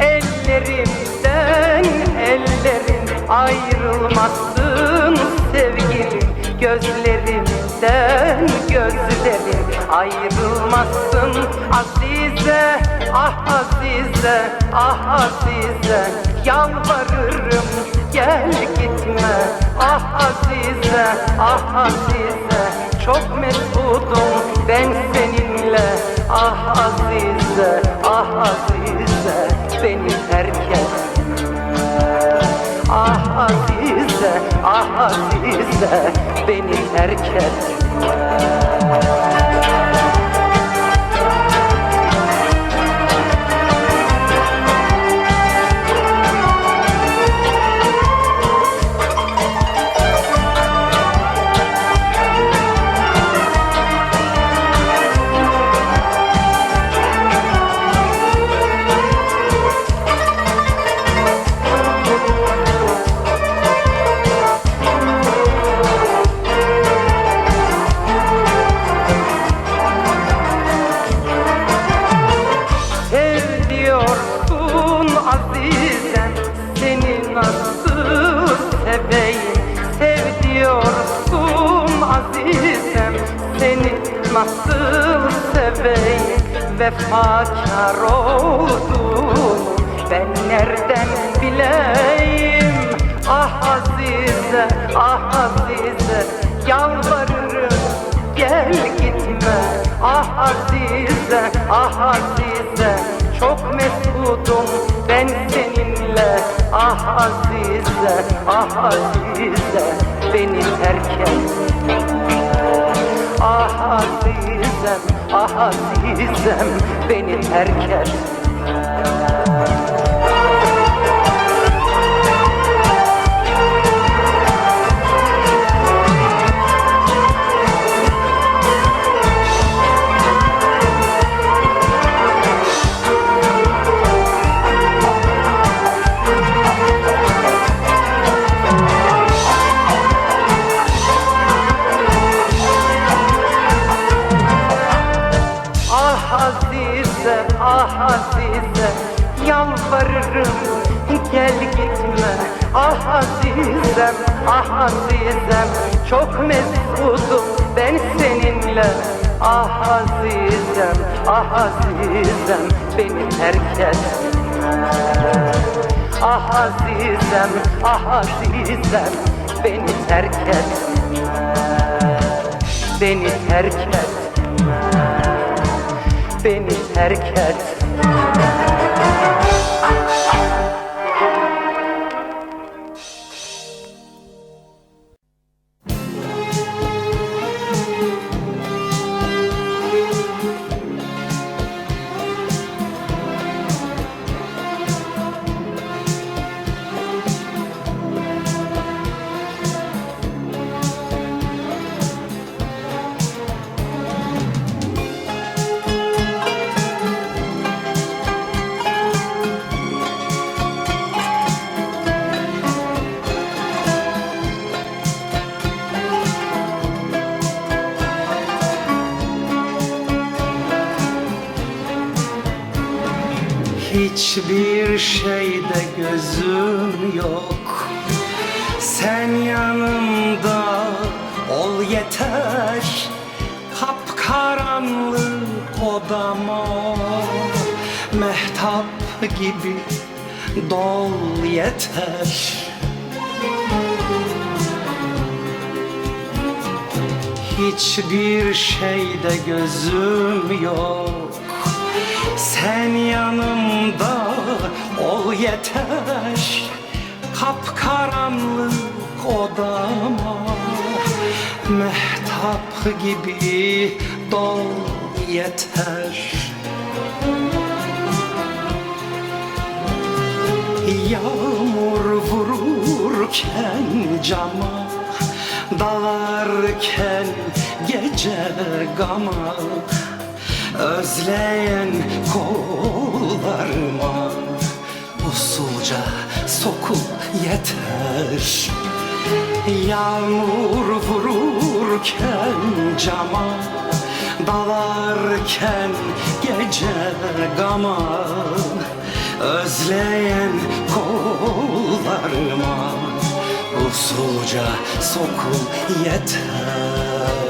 Ellerimden ellerin ayrılmasın sevgilim. Gözlerimden gözlerin ayrılmasın Azize ah Azize ah Azize. Yalvarırım gel gitme. Ah Azize ah Azize. Çok mesudum ben seninle. Ah Azize ah Azize. Beni terk etme Ah Azize, ah Azize Beni terk nasıl seveyim Vefakar oldum. Ben nereden bileyim? Ah azize, ah azize Yalvarırım gel gitme. Ah azize, ah azize Çok mesudum ben seninle. Ah azize, ah azize Beni terk etme Ah azizem, ah azizem Beni terk etme Ah Azize, ah Azize Yalvarırım gel gitme. Ah Azizem, ah Azizem Çok mesudum ben seninle. Ah Azizem, ah Azizem Beni terk etme. Ah Azizem, ah Azizem Beni terk etme. Beni terk etme beni terk et şeyde gözüm yok. Sen yanımda ol yeter. Kapkaranlık odama. Mehtap gibi dol yeter. Hiçbir şeyde gözüm yok. Sen yanımda yeter. Kapkaranlık odama Mehtap gibi dol yeter. Yağmur vururken cama Dalarken gece gama Özleyen kollarıma Usulca sokul yeter. Yağmur vururken cama Dalarken gece gama Özleyen kollarıma Usulca sokul yeter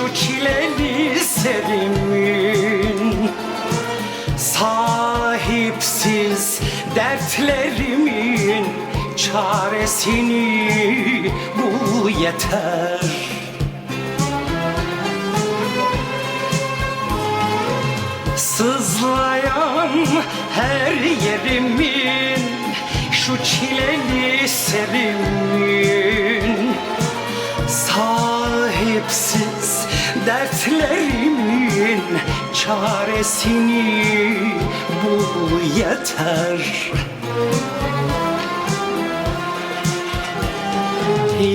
şu çileli serimin Sahipsiz dertlerimin çaresini bul yeter. Sızlayan her yerimin Şu çileli serimin Sahipsiz dertlerimin Çaresini bul yeter.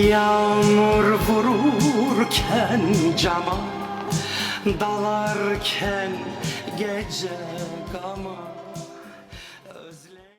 Yağmur vururken cama Dalarken gece gama